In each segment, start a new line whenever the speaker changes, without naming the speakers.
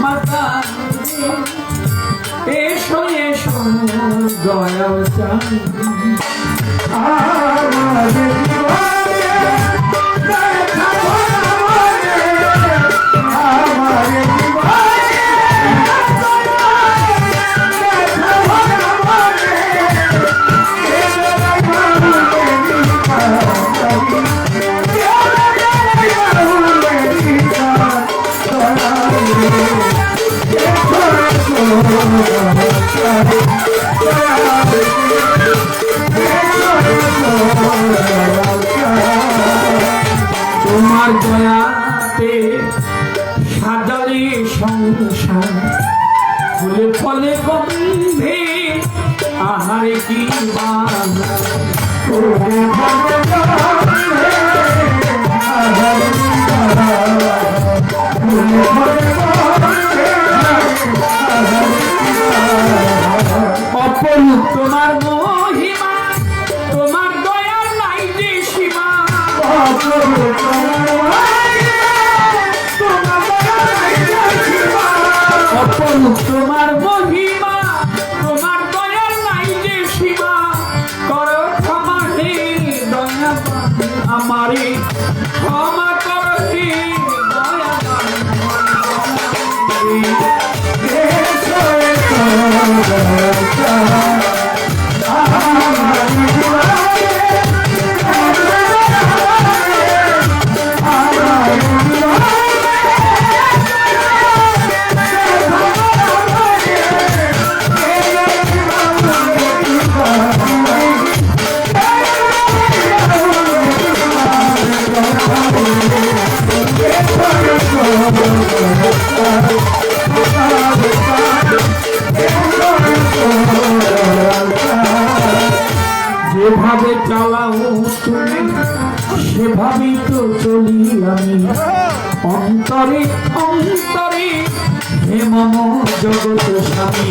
মাতা এসো এসো দয়াল চান
আমার
তোমার দয়াতে সাজালে সংসার ফুলে ফলে গন্ধে আহারে কি অপরূপ তোমার মহিমা, তোমার দয়ার নাই যে সীমা। করো ক্ষমা হে দয়া আমারে। ক্ষমা করো হে দয়া যেভাবে চালাও তুমি সেভাবেই তো চলি আমি। অন্তরে অন্তরে হে মম জগৎ স্বামী।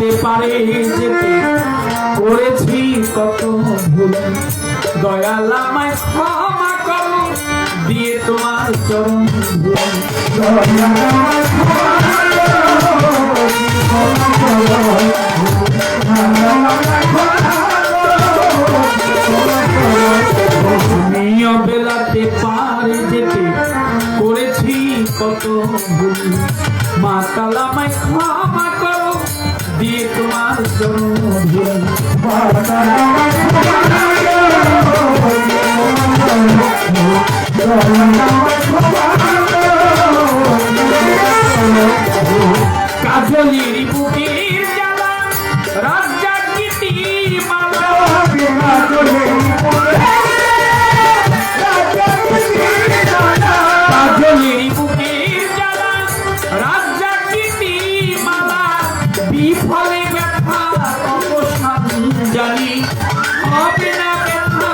অবেলাতে পারে যেতে করেছি কত ভুল। দয়াল আমায় ক্ষমা করো, দিয়ে তোমার চরণ ধুল নিয় বেলাতে পারে যেতে করেছি কত ভুল। মা কালামায় কাজলির বুকের জ্বালা রাজ্জাক গীতি মালা। কাজলির ব্যথা অবসান জানি হবে না ব্যথা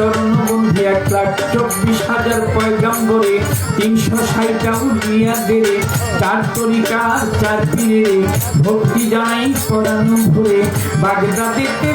ইমামের চরণ বন্ধে এক লাখ চব্বিশ হাজার পয়গাম্বরে, তিনশো ষাটটা উলিয়া দেরে চার তরিকা চার পীরে ভক্তি জানাই পড়ানো ভরে বাগদাদেতে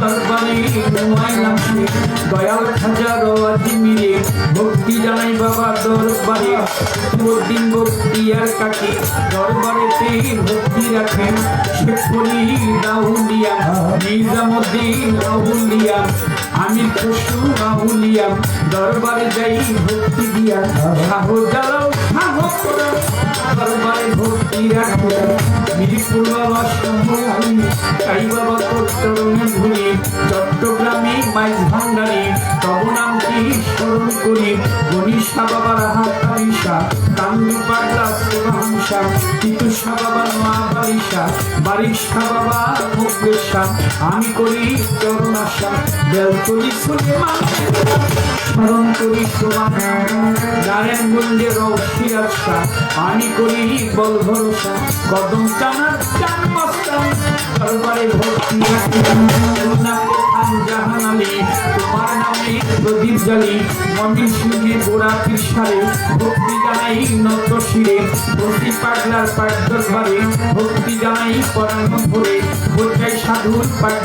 দরবারে শেখ দয়াল খাজার আজমিরে ভক্তি জানাই বাবা দরবারে। দিন ভক্তি দরবারেতে ভক্তি রাখেন শেখলি রাহুলিয়া নিজামুদ্দিন রাহুলিয়া আমি খুশু রাহুলিয়া দরবারে যাই ভক্তি দিয়া দরবারে ভক্তি রাখো মিরিপুর বাবা সম্ভবী তাই বাবা তোর চরণে চট্টগ্রামে মাইজ ভান্ডারি, তব নামটি স্মরণ করি, গণিসা বাবার হাত আলিশা কান্দু পাগলা সুরহাংসা তিতুষা বাবার মা বারিশা বারিশা বাবা মুখবেশা আমি করি চরণ আশা বেলতলি সুলেমান। স্মরণ করি তোমার নারায়ণগঞ্জে অস্থির আশা। আমি করি বল ভরসা কদম টানার চান মস্তান দরবারে ভক্তি জাহান আলী, তোমার নামে প্রদীপ জালি মমিন সিংহে গোড়া পিসারে ভক্তি জানাই নত শিরে ভক্তি পাগলার পাক